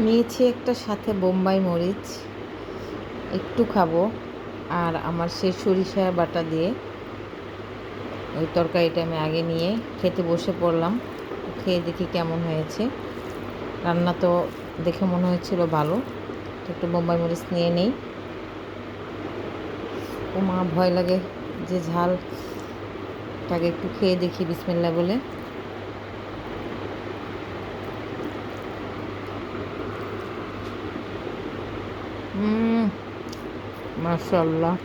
নিয়েছি একটা সাথে বোম্বাই মরিচ। একটু খাব। আর আমার সেই সরিষা বাটা দিয়ে ওই তরকারিটা আমি আগে নিয়ে খেতে বসে পড়লাম। খেয়ে দেখি কেমন হয়েছে। রান্না তো দেখে মনে হয়েছিল ভালো। একটু বোম্বাই মরিচ নিয়ে নেই। ও মা, ভয় লাগে যে ঝাল তাকে একটু খেয়ে দেখি বিসমিল্লা বলে। মাশাল্লাহ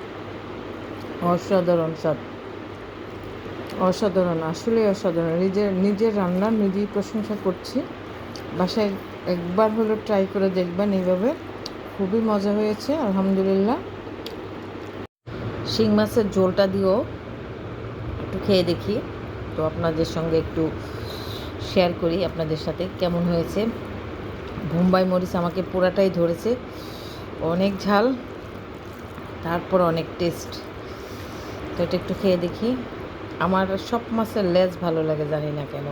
অসাধারণ স্বাদ অসাধারণ আসলে অসাধারণ। নিজের নিজের রান্না নিজেই প্রশংসা করছি। বাসায় একবার হলো ট্রাই করে দেখবেন এইভাবে। খুবই মজা হয়েছে, আলহামদুলিল্লাহ। শিং মাছের ঝোলটা দিয়েও একটু খেয়ে দেখি। তো আপনাদের সঙ্গে একটু শেয়ার করি আপনাদের সাথে কেমন হয়েছে। বোম্বাই মরিচ আমাকে পুরাটাই ধরেছে। অনেক ঝাল। তারপর অনেক টেস্ট তো এটা একটু খেয়ে দেখি। আমার সব মাছের লেজ ভালো লাগে, জানি না কেন।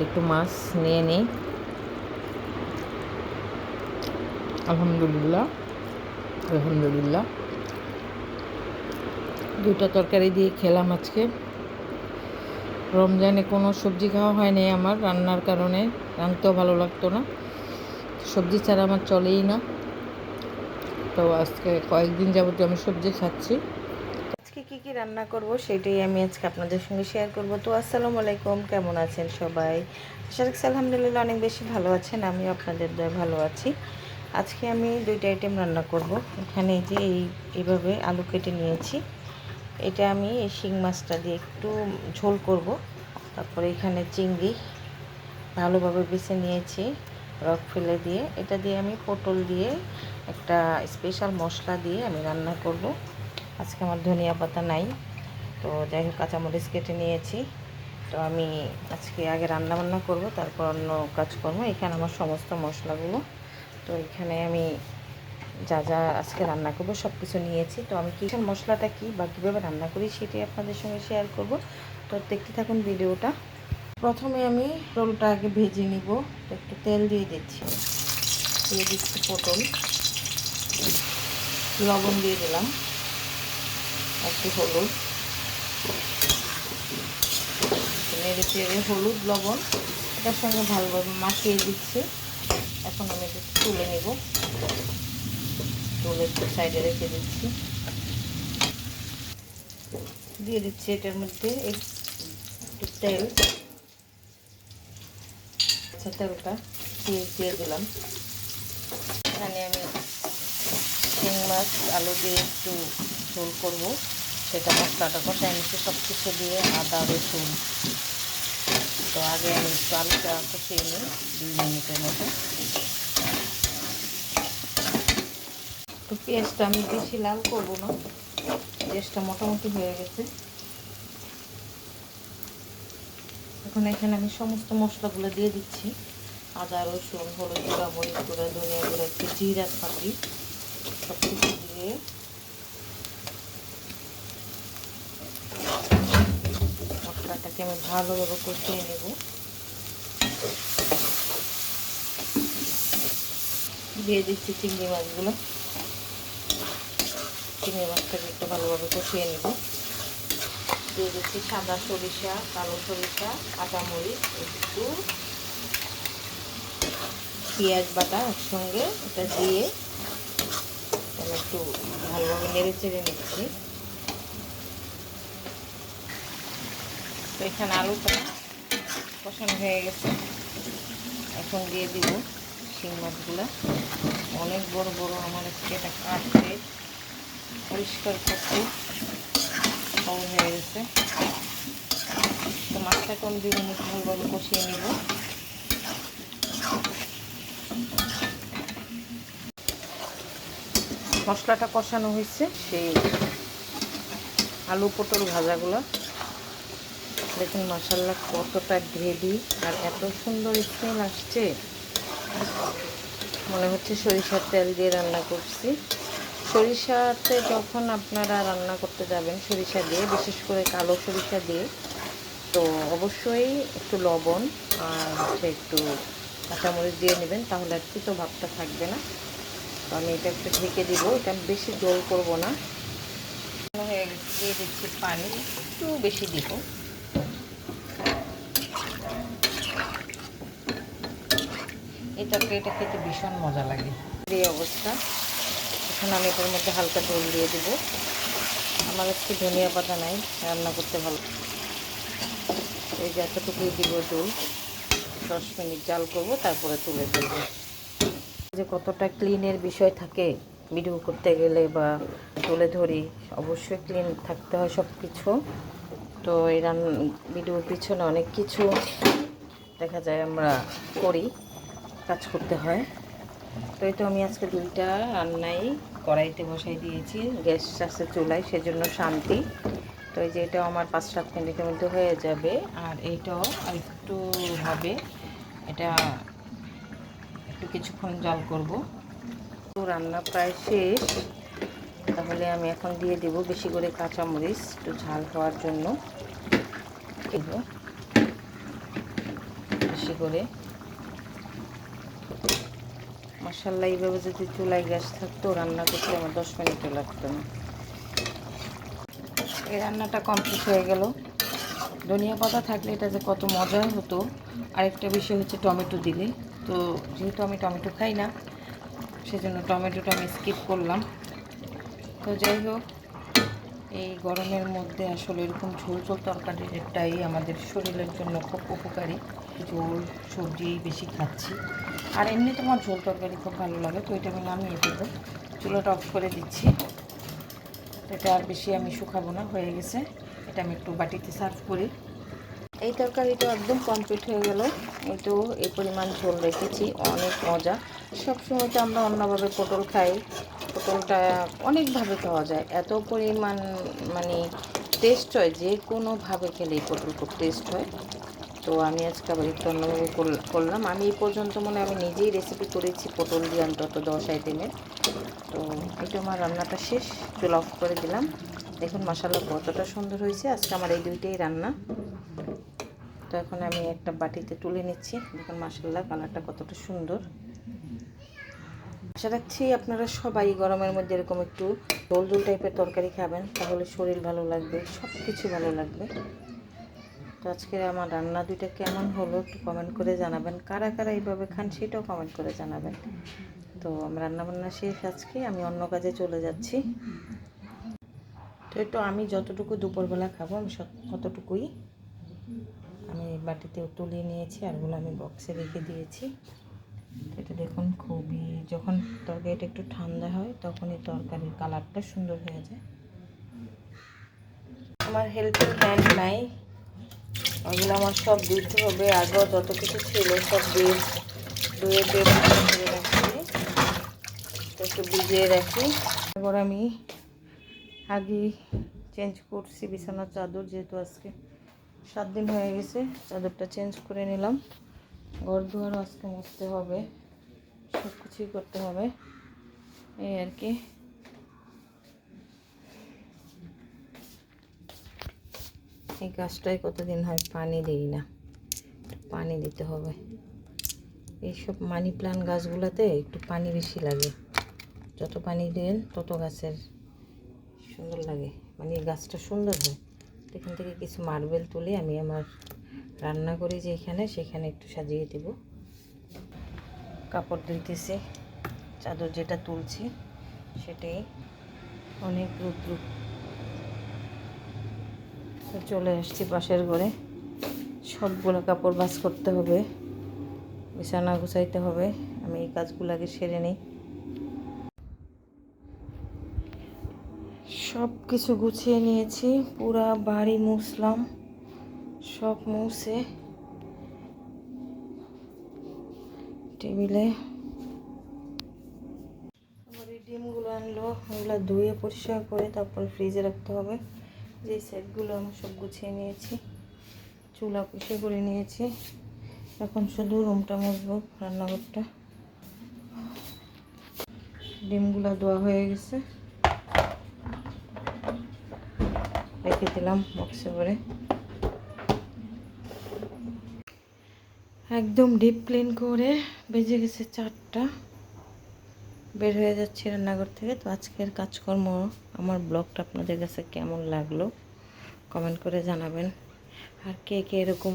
একটু মাছ নিয়ে নিই। আলহামদুলিল্লাহ আলহামদুলিল্লাহ। দুইটা তরকারি দিয়ে খেলাম আজকে। রমজানে কোনো সবজি খাওয়া হয়নি আমার রান্নার কারণে। রাঁধতেও ভালো লাগতো না। সবজি ছাড়া আমার চলেই না। তো আজকে কয়েকদিন যাবত আমি সবজি খাচ্ছি। আজকে কি কি রান্না করব সেটাই আমি আজকে আপনাদের সঙ্গে শেয়ার করব। তো আসসালামু আলাইকুম, কেমন আছেন সবাই? আশা রাখছি আলহামদুলিল্লাহ অনেক বেশি ভালো আছেন, আমিও আপনাদের দয় ভালো আছি। আজকে আমি দুইটা আইটেম রান্না করব। এখানে যে এই, এইভাবে আলু কেটে নিয়েছি। এটা আমি এই শিং মাছটা দিয়ে একটু ঝোল করব। তারপরে এখানে চিংড়ি ভালোভাবে বেছে নিয়েছি, রক ফেলে দিয়ে। এটা দিয়ে আমি পটল দিয়ে একটা স্পেশাল মশলা দিয়ে আমি রান্না করব। আজকে আমার ধনিয়া পাতা নাই। তো যাই হোক, কাঁচামরিচ কেটে নিয়েছি। তো আমি আজকে আগে রান্না বান্না করব, তারপর অন্য কাজ করব এখানে আমার সমস্ত মশলাগুলো। তো এখানে আমি যা যা আজকে রান্না করব সব কিছু নিয়েছি। তো আমি কিচেন মশলাটা কী বা কীভাবে রান্না করি সেটাই আপনাদের সঙ্গে শেয়ার করব। তো দেখতে থাকুন ভিডিওটা। প্রথমে আমি পটলটা আগে ভেজে নিব। তো একটু তেল দিয়ে দিচ্ছি। দিয়ে দিচ্ছি পটল লবণ দিয়ে দিলাম। একটু হলুদ। নেড়ে চেড়ে হলুদ, লবণ। এটার সঙ্গে ভালোভাবে মাখিয়ে দিচ্ছি। এখন আমি একটু তুলে নেব। তুলে একটু সাইডে রেখে দিচ্ছি। দিয়ে দিচ্ছি এটার মধ্যে একটু তেল। আচ্ছা তেলটা দিয়ে দিয়ে দিলাম। এখানে আমি শিং মাছ, আলু দিয়ে একটু ঝোল করব। সেটা মশলাটা কষায় নিচ্ছি সব কিছু দিয়ে আদা, রসুন। তো আগে আমি একটু আলুটা কষিয়ে নিই দুই মিনিটের মতো। তো পেঁয়াজটা আমি বেশি লাল করব না পেঁয়াজটা মোটামুটি হয়ে গেছে। এখন এখানে আমি সমস্ত মশলাগুলো দিয়ে দিচ্ছি। আদা, রসুন, হলুদ গুঁড়া মরিচ গুঁড়া, ধনিয়া গুঁড়া, একটু জিরা থাকি দিয়ে মশলাটাকে আমি ভালোভাবে কষিয়ে নেব। দিয়ে দিচ্ছি চিংড়ি মাছগুলো। চিংড়ি মাছটাকে একটু ভালোভাবে কষিয়ে নেব। দিয়ে দিচ্ছি সাদা সরিষা, কালো সরিষা কাঁচামরিচ একটু পেঁয়াজ বাটা একসঙ্গে এটা দিয়ে একটু ভালোভাবে নেড়ে চেড়ে নিচ্ছি। তো এখানে আলুটা কষানো হয়ে গেছে। এখন দিয়ে দিব শিং মাছগুলো। অনেক বড় বড় আমার আজকে এটা কাটতে পরিষ্কার করতে হয়ে গেছে। তো মাছটা কোন মিনিট ভালোভাবে কষিয়ে নেব। মশলাটা কষানো হয়েছে, সেই আলু পটল ভাজাগুলো। দেখুন মশাল্লা কতটা গ্রেভি আর এত সুন্দর স্মেল আসছে। মনে হচ্ছে সরিষার তেল দিয়ে রান্না করছি। সরিষাতে যখন আপনারা রান্না করতে যাবেন সরিষা দিয়ে, বিশেষ করে কালো সরিষা দিয়ে, তো অবশ্যই একটু লবণ আর হচ্ছে একটু কাঁচামরিচ দিয়ে নেবেন, তাহলে আর তিতো ভাবটা থাকবে না। তো আমি এটা একটু ঢেকে দিব। এটা বেশি জল করব না। দিয়ে দিচ্ছি পানি, একটু বেশি দিব। এই তরকারিটা খেতে ভীষণ মজা লাগে। এই অবস্থা। এখন আমি এটার মধ্যে হালকা জল দিয়ে দেবো। আমার একটু ধনিয়া পাতা নাই, রান্না করতে ভালো। এই যে এতটুকুই দিব জল। দশ মিনিট জাল করব, তারপরে তুলে ফেলব। যে কতটা ক্লিনের বিষয় থাকে ভিডিও করতে গেলে বা তুলে ধরি, অবশ্যই ক্লিন থাকতে হয় সব কিছু তো এই রান ভিডিওর পিছনে অনেক কিছু দেখা যায় আমরা করি, কাজ করতে হয়। তো এই তো আমি আজকে দুইটা রান্নাই কড়াইতে বসাই দিয়েছি, গ্যাস আছে চুলায়, সেজন্য শান্তি। তো এই যে এটাও আমার পাঁচ সাত মিনিটের মধ্যে হয়ে যাবে, আর এইটাও একটু হবে, এটা একটু কিছুক্ষণ জাল করব। তো রান্না প্রায় শেষ। তাহলে আমি এখন দিয়ে দেব বেশি করে কাঁচামরিচ, একটু ঝাল হওয়ার জন্য। বেশি করে। মাসাল্লাহ এইভাবে যদি চুলায় গ্যাস থাকতো, রান্না করতে আমার দশ মিনিটও লাগতো না। এই রান্নাটা কমপ্লিট হয়ে গেল। ধনিয়া পাতা থাকলে এটা যে কত মজা হতো। আরেকটা বিষয় হচ্ছে টমেটো দিলে। তো যেহেতু আমি টমেটো খাই না, সেজন্য টমেটোটা আমি স্কিপ করলাম। তো যাই হোক, এই গরমের মধ্যে আসলে এরকম ঝোল ঝোল তরকারি তরকারিটাই আমাদের শরীরের জন্য খুব উপকারী। ঝোল, সবজি বেশি খাচ্ছি। আর এমনি তোমার ঝোল তরকারি খুব ভালো লাগে, তো এটা আমি নামিয়ে দেবো। চুলোটা অফ করে দিচ্ছি। এটা আর বেশি আমি শুকাবো না, হয়ে গেছে। এটা আমি একটু বাটিতে সার্ভ করি। এই তরকারিটা একদম কমপ্লিট হয়ে গেল। একটু এই পরিমাণ ঝোল রেখেছি, অনেক মজা। সবসময় তো আমরা অন্যভাবে পটল খাই। পটলটা অনেকভাবে খাওয়া যায়। এত পরিমাণ মানে টেস্ট হয়, যে কোনোভাবে খেলেই পটল খুব টেস্ট হয়। তো আমি আজকে আবার একটু অন্যভাবে করলাম। আমি এই পর্যন্ত মনে আমি নিজেই রেসিপি করেছি পটল দিয়ে অন্তত দশ আইটেমের তো এটা আমার রান্নাটা শেষ। চুল অফ করে দিলাম। দেখুন মশালা কতটা সুন্দর হয়েছে। আজকে আমার এই দুইটাই রান্না। তো এখন আমি একটা বাটিতে তুলে নিচ্ছি। দেখুন মাসাল্লাহ কালারটা কতটা সুন্দর। আশা রাখছি আপনারা সবাই গরমের মধ্যে এরকম একটু দোল দোল টাইপের তরকারি খাবেন, তাহলে শরীর ভালো লাগবে সব কিছু ভালো লাগবে। তো আজকের আমার রান্না দুইটা কেমন হলো একটু কমেন্ট করে জানাবেন। কারা কারা এইভাবে খান সেটাও কমেন্ট করে জানাবেন। তো আমার রান্নাবান্না শেষ আজকে, আমি অন্য কাজে চলে যাচ্ছি। তো একটু আমি যতটুকু দুপুরবেলা খাব, আমি ততটুকুই। আমি বাটিতে তুলে নিয়েছি আর ওগুলো আমি বক্সে রেখে দিয়েছি। এটা দেখুন খুবই, যখন তরকারিটা একটু ঠান্ডা হয় তখন এই তরকারির কালারটা সুন্দর হয়ে যায়। আমার হেল্পিং হ্যান্ড নাই। ওগুলো আমার সব দিতে হবে, আগেও যত কিছু ছিল সব দিয়ে, ধুয়ে দিয়ে তো একটু ভিজিয়ে রাখি। তারপর আমি আগে চেঞ্জ করছি, বিছানার চাদর যেহেতু আজকে সাত দিন হয়ে গেছে, চাদরটা চেঞ্জ করে নিলাম। ঘর দুয়ারও আজকে মুছতে হবে সব কিছুই করতে হবে। এই আর কি। এই গাছটায় কতদিন হয় পানি দিই না পানি দিতে হবে। এইসব মানি প্লান্ট গাছগুলোতে একটু পানি বেশি লাগে। যত পানি দেন তত গাছের সুন্দর লাগে মানে গাছটা সুন্দর হয়। এখান থেকে কিছু মার্বেল তুলে আমি আমার রান্না করি যে এখানে, সেখানে একটু সাজিয়ে দেব। কাপড় ধুইতেছি চাদর যেটা তুলছি, সেটাই অনেক রুদ্র। তো চলে আসছি পাশের ঘরে। সবগুলো কাপড় ভাস করতে হবে, বিছানা গুছাইতে হবে। আমি এই কাজগুলো আগে সেরে নিই। সব কিছু গুছিয়ে নিয়েছি, পুরা বাড়ি মুছলাম, সব মুছে টেবিলে ডিমগুলো আনলো, ওগুলো ধুয়ে পরিষ্কার করে তারপর ফ্রিজে রাখতে হবে। যে সেটগুলো আমি সব গুছিয়ে নিয়েছি, চুলা পরিষ্কার করে নিয়েছি। এখন শুধু রুমটা মুছবো, রান্নাঘরটা। ডিমগুলো ধোয়া হয়ে গেছে। রেখে দিলাম বক্সে করে একদম ডিপ ক্লিন করে বেজে গেছে চারটা। বের হয়ে যাচ্ছি রান্নাঘর থেকে। তো আজকের কাজকর্ম, আমার ব্লগটা আপনাদের কাছে কেমন লাগল কমেন্ট করে জানাবেন। আর কে কে এরকম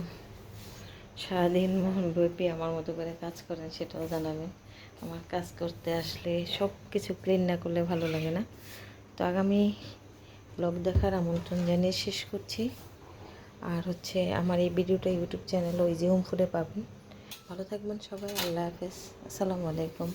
সারাদিন ব্যাপী আমার মতো করে কাজ করেন সেটাও জানাবেন। আমার কাজ করতে আসলে সব কিছু ক্লিন না করলে ভালো লাগে না। তো আগামী ব্লগ দেখার আমন্ত্রণ জানিয়ে শেষ করছি। আর হচ্ছে আমার এই ভিডিওটা ইউটিউব চ্যানেল ওই যে হোম ফুডে পাবেন। ভালো থাকবেন সবাই, আল্লাহ হাফেজ। আসসালামু আলাইকুম।